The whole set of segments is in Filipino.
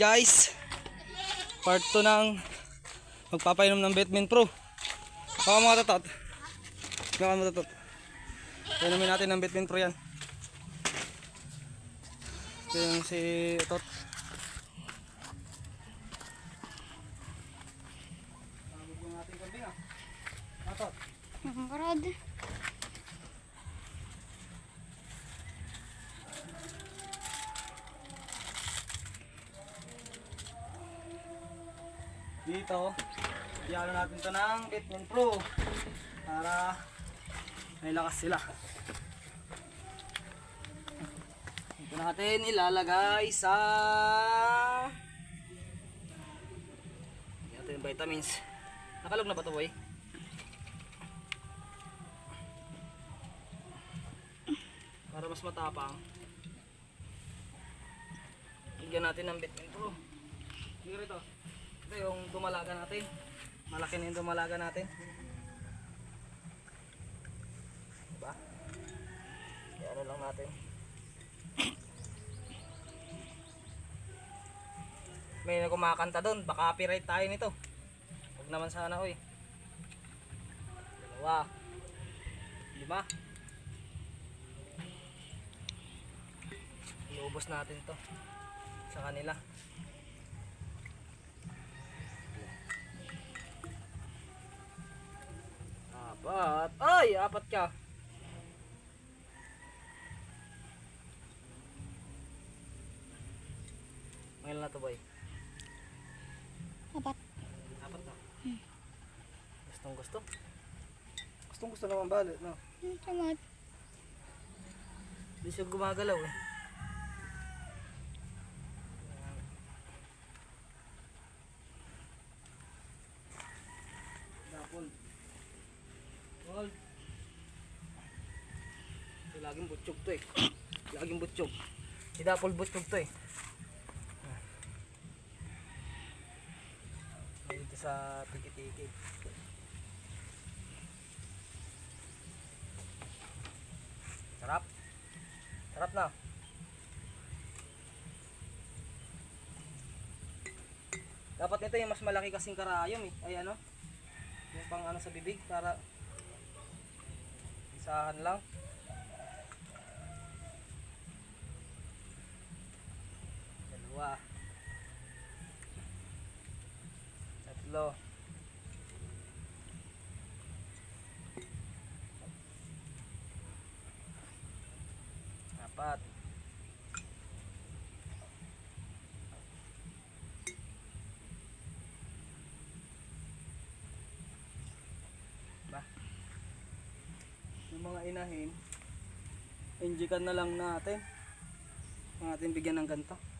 Guys, part 2 ng magpapainom ng Batman Pro. Baka mga tatot. Baka mga tatot. Inumin natin ng Batman Pro yan. Ito yung si Tot. Tawag yung ating kambing ah. Tatot. Nakakarad. Dito iano natin to ng Batman Pro para may lakas sila. Ito natin ilalagay sa ito yung vitamins. Nakalog na ba to boy? para mas matapang Bigyan natin ng Batman Pro. Rito ito yung dumalaga natin. Malaki na yung dumalaga natin. Diba? Kaya ano lang natin. May kumakanta doon. Baka copyright tayo nito. Huwag naman sana oy. Dalawa. Lima. Iubos natin to sa kanila. Apat. Ay, apat ka. Ngayon na to boy. Apat. Apat na. Gustong gusto. Gustong gusto naman bali, no? Hmm, Samat. Hindi siya gumagalaw eh. Dapol. Hold. Ito laging butchog to eh. Laging butchog. Si Dapol butchog to eh. Dito sa tiki-tiki. Sarap. Sarap na. Dapat nito yung mas malaki kasing karayom eh. Ay ano? Yung pang ano sa bibig para isahan lang. Dalawa. Tatlo. Apat. Ba? Yung mga inahin, injikan na lang natin. Ang ating bigyan ng ganito.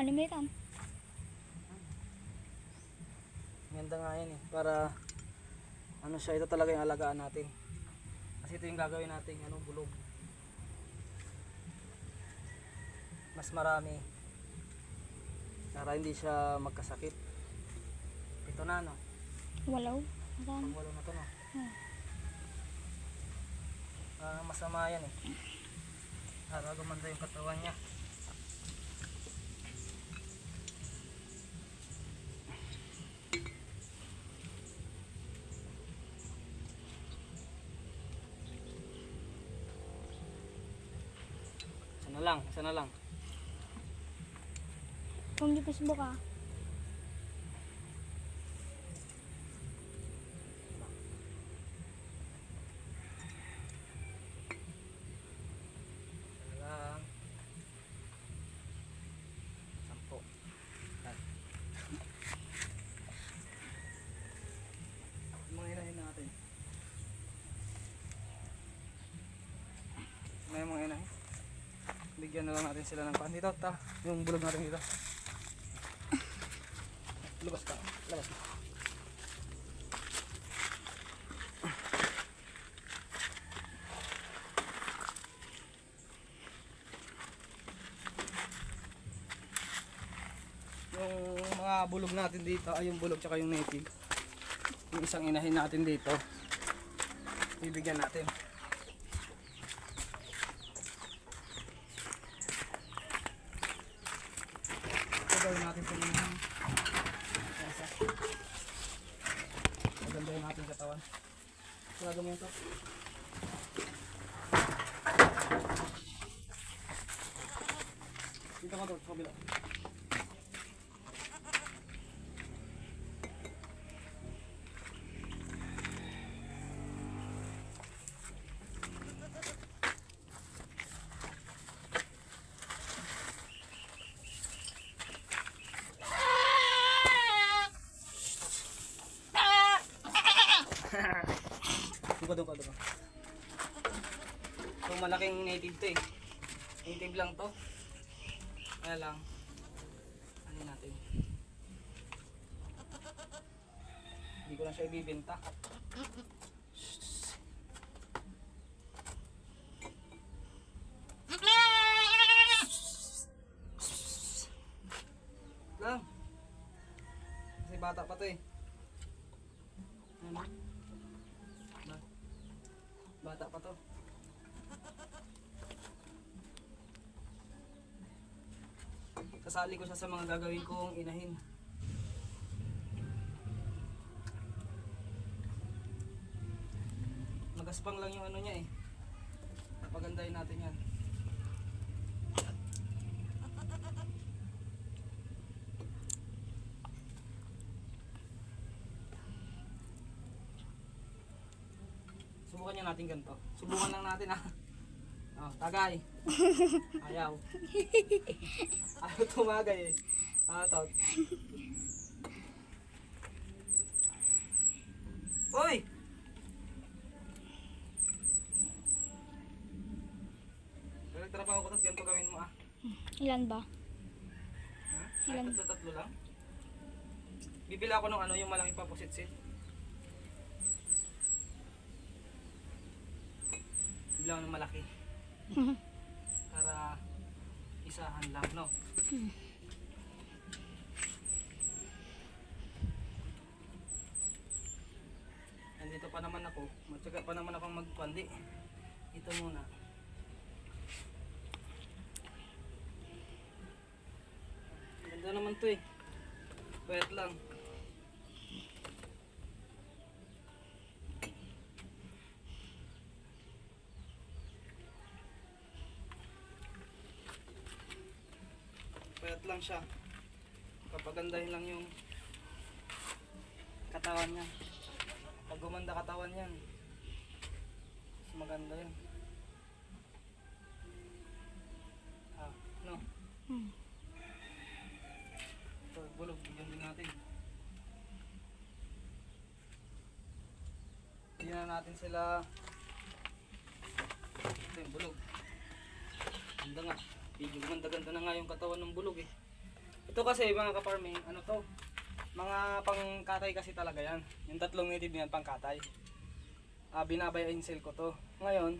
Alimitan. Ganda nga yan eh. Para ano siya, ito talaga yung alagaan natin. Kasi ito yung gagawin natin, ano, bulog. Mas marami. Para hindi siya magkasakit. Ito na, no? Walaw. Ayan. walo na to, no? Hmm. Ah, masama yan eh. Para gumanda yung katawan niya. Lang, isa na lang. Kung di Facebook ah. Isa na lang. Sampo. Yan. Mga inahin natin. May mga inahin. Bigyan na lang natin sila ng pan. Dito, ta. Yung bulog natin dito. Labas ka. Labas ka. Yung mga bulog natin dito, ay yung bulog tsaka yung native. Yung isang inahin natin dito. Bibigyan natin. To. Dito ka to, sa kabila. Duka, duka. So, malaking native to eh. Native lang to. Kaya lang, ano natin. Hindi ko na siya ibibenta. Lang. Kasi bata pa to eh. Ano? Ba- Bata pa to. Kasali ko siya sa mga gagawin kong inahin. Magaspang lang yung ano niya eh. Napagandahin natin yan. Subukan niya natin ganito. Subukan lang natin ah. Oh, tagay. Ayaw. Ayaw tumagay eh. Ah, tot. Uy! Pero trabaho ko tot, ganito gawin mo ah. Ilan ba? Ha? Ilan? Ay, tatlo, tatlo lang. Bibila ako ng ano, yung malaki pa pusit-sit. Bibila ako ng malaki. Para isahan lang, no? Nandito pa naman ako. Matyaga pa naman akong magpandi. Ito muna. Ganda naman to eh. Pwet lang. Lang siya. Papagandahin lang yung katawan niya. Pag gumanda katawan yan, mas maganda yun. Ah, no? Hmm. Ito, bulog, bigyan din natin. Bigyan na natin sila. Ito yung bulog. Ganda nga. Medyo ganda-ganda na nga yung katawan ng bulog eh. Ito kasi mga kaparming, ano to? Mga pangkatay kasi talaga yan. Yung tatlong native yan, pangkatay. Ah, binabayain sale ko to. Ngayon,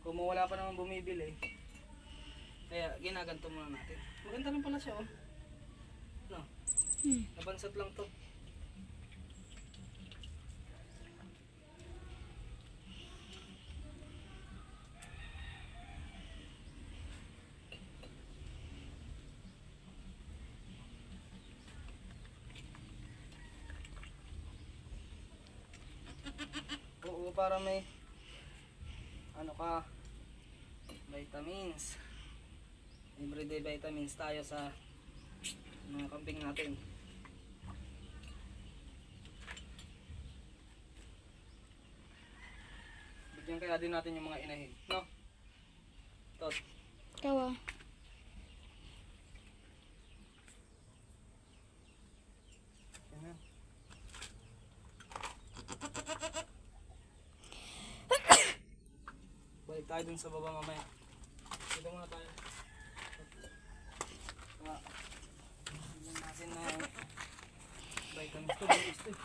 kung wala pa naman bumibili, kaya ginaganto muna natin. Maganda rin pala siya oh. No, Hmm. nabansat lang to. Para may ano ka vitamins. Everyday vitamins tayo sa mga kambing natin. Bigyan kaya din natin yung mga inahin, no? Tot. Ikaw ah. Yan na. Balik tayo dun sa baba mamaya. Dito muna tayo. Ah, bigyan natin na vitamins to. Bilis to eh.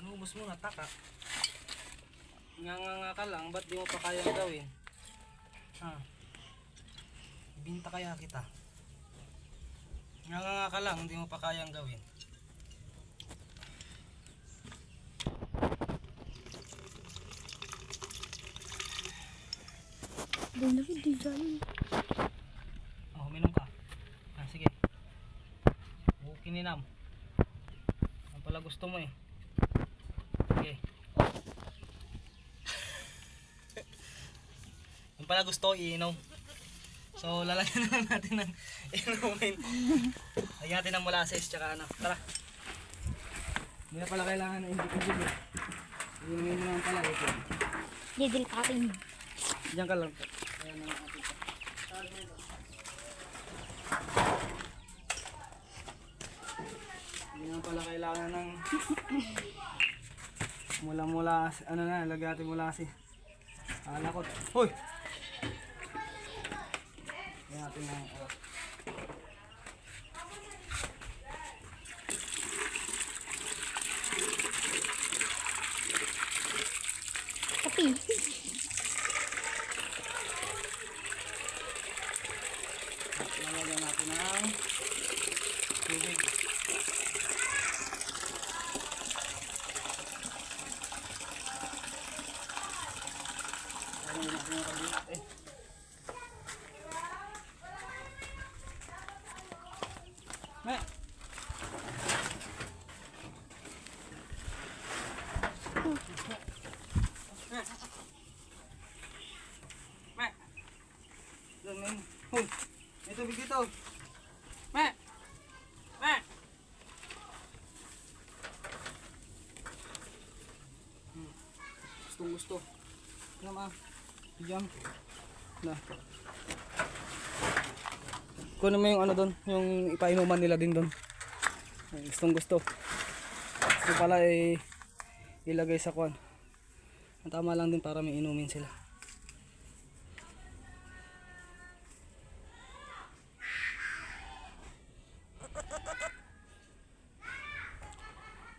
Inubos mo na, taka. Nga nga nga ka lang, ba't di mo pa kayang gawin? Ha? Binta kaya kita. Nangangaka lang, hindi mo pa kayang gawin. Doon na hindi dyan. Oh, uminom ka. Ah, sige. Kininam. Ang pala gusto mo eh. Sige. Ang pala gusto, iinom. So lalagyan na lang natin ng inumin. Lagyan natin ng molasses tsaka ano. Tara. Hindi na pala kailangan ng individual eh. Inumin mo naman pala ito. Didil kain. Diyan ka lang. Ayan na lang atin. Hindi na pala kailangan ng mula-mula, ano na, lagyan natin mula si alakot. Hoy! Natin ng, uh, Kapi. lalagyan natin ng tubig. Lagyan natin yung kabinet eh. Hoy! May tubig dito. Me! Hmm. Gustong gusto. Yan ah. Diyan. Na. Kunin mo yung ano doon, yung ipainuman nila din doon. Ay, Gustong gusto. Gusto pala eh, ilagay sa kwan. Ang tama lang din para may inumin sila.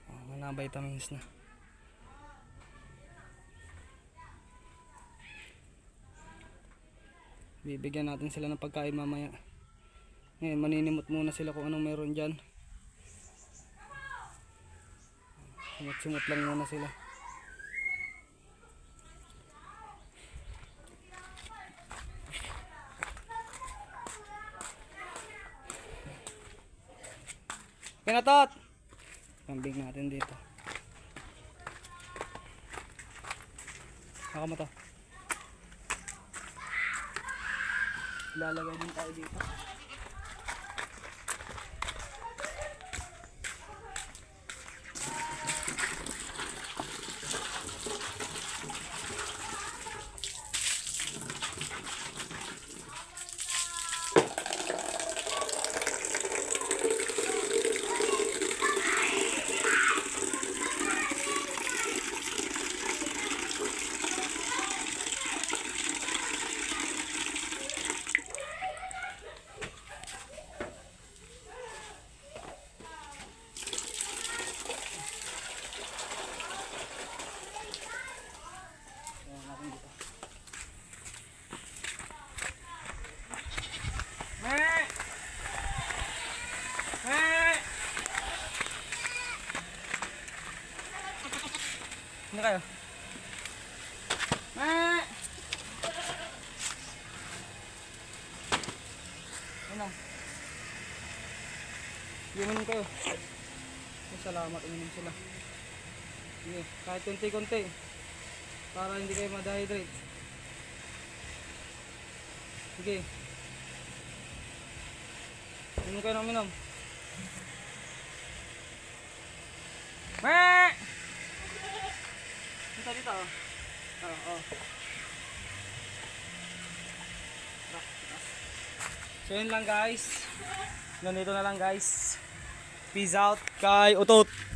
Oh, mga vitamins na. Bibigyan natin sila ng pagkain mamaya. Ngayon, maninimot muna sila kung anong meron dyan. Sumot-sumot lang muna sila. Pinatot! Kambing natin dito. Baka mo to. Lalagay din tayo dito. Ayan natin dito. Me! Me! Hindi kayo? Me! Ano? Inumin kayo. Ay, salamat, inumin sila. Sige, kahit konti-konti para hindi kayo ma-dehydrate. Sige. Inom kayo ng minom. Meh! Dito dito. Oo, oh, oh. So yun lang guys. Ganito na lang guys. Peace out kay Utot.